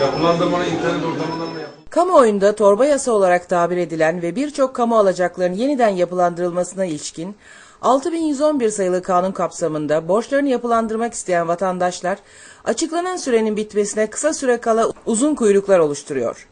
Yapılandırmanın internet ortamından mı yapılır? Kamuoyunda torba yasa olarak tabir edilen ve birçok kamu alacakların yeniden yapılandırılmasına ilişkin 6111 sayılı kanun kapsamında borçlarını yapılandırmak isteyen vatandaşlar açıklanan sürenin bitmesine kısa süre kala uzun kuyruklar oluşturuyor.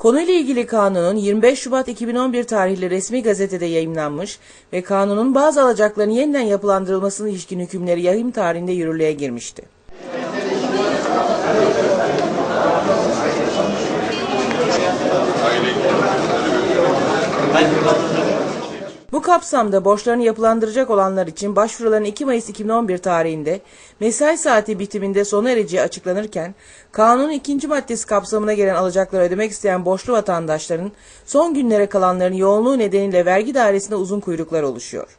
Konuyla ilgili kanunun 25 Şubat 2011 tarihli resmi gazetede yayımlanmış ve kanunun bazı alacakların yeniden yapılandırılmasına ilişkin hükümleri yayım tarihinde yürürlüğe girmişti. Bu kapsamda borçlarını yapılandıracak olanlar için başvuruların 2 Mayıs 2011 tarihinde mesai saati bitiminde sona ereceği açıklanırken, kanunun ikinci maddesi kapsamına gelen alacakları ödemek isteyen borçlu vatandaşların son günlere kalanların yoğunluğu nedeniyle vergi dairesinde uzun kuyruklar oluşuyor.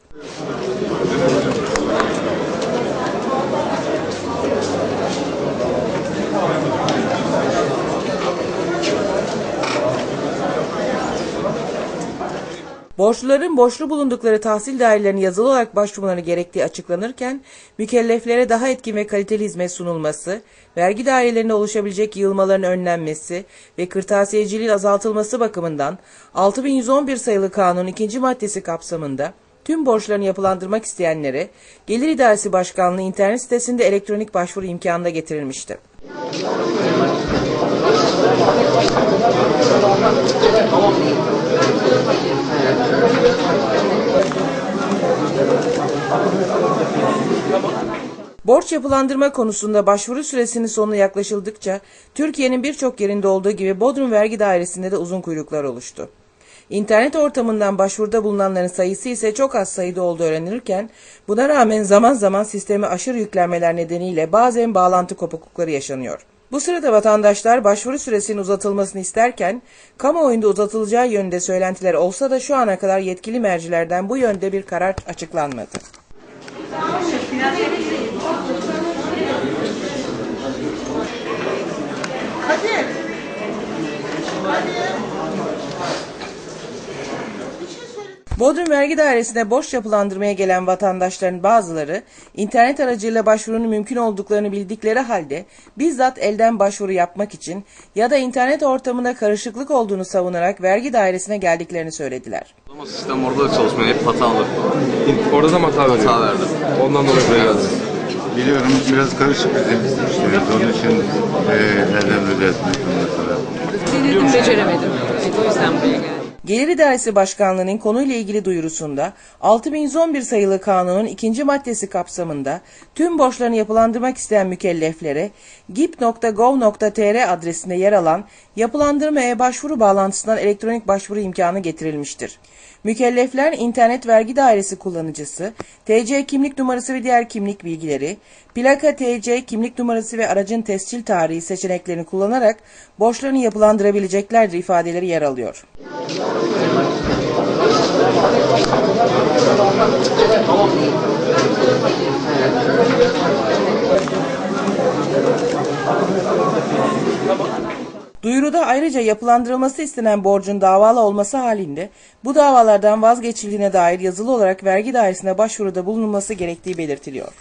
Borçluların borçlu bulundukları tahsil dairelerine yazılı olarak başvurmaları gerektiği açıklanırken, mükelleflere daha etkin ve kaliteli hizmet sunulması, vergi dairelerine oluşabilecek yığılmaların önlenmesi ve kırtasiyeciliğin azaltılması bakımından 6111 sayılı kanun ikinci maddesi kapsamında tüm borçlarını yapılandırmak isteyenlere Gelir İdaresi Başkanlığı internet sitesinde elektronik başvuru imkanı da getirilmişti. Borç yapılandırma konusunda başvuru süresinin sonuna yaklaşıldıkça Türkiye'nin birçok yerinde olduğu gibi Bodrum Vergi Dairesi'nde de uzun kuyruklar oluştu. İnternet ortamından başvuruda bulunanların sayısı ise çok az sayıda olduğu öğrenilirken buna rağmen zaman zaman sisteme aşırı yüklenmeler nedeniyle bazen bağlantı kopuklukları yaşanıyor. Bu sırada vatandaşlar başvuru süresinin uzatılmasını isterken kamuoyunda uzatılacağı yönünde söylentiler olsa da şu ana kadar yetkili mercilerden bu yönde bir karar açıklanmadı. Bodrum Vergi Dairesi'ne borç yapılandırmaya gelen vatandaşların bazıları internet aracıyla başvurunun mümkün olduklarını bildikleri halde bizzat elden başvuru yapmak için ya da internet ortamında karışıklık olduğunu savunarak vergi dairesine geldiklerini söylediler. Ama sistem orada da çalışmıyor. Hep hatalı. Orada da mı hata veriyor? Hata verdi. Ondan dolayı buraya geldim. Biliyorum biraz karışık bizim işlerimiz. Onun için e, elden ödetmek mesela. Denedim beceremedim. Evet, o yüzden buraya geldim. Gelir İdaresi Başkanlığı'nın konuyla ilgili duyurusunda 6111 sayılı kanunun ikinci maddesi kapsamında tüm borçlarını yapılandırmak isteyen mükelleflere gip.gov.tr adresinde yer alan yapılandırmaya başvuru bağlantısından elektronik başvuru imkanı getirilmiştir. Mükellefler internet vergi dairesi kullanıcısı, TC kimlik numarası ve diğer kimlik bilgileri, plaka TC kimlik numarası ve aracın tescil tarihi seçeneklerini kullanarak borçlarını yapılandırabileceklerdir ifadeleri yer alıyor. Duyuruda ayrıca yapılandırılması istenen borcun davalı olması halinde bu davalardan vazgeçildiğine dair yazılı olarak vergi dairesine başvuruda bulunulması gerektiği belirtiliyor.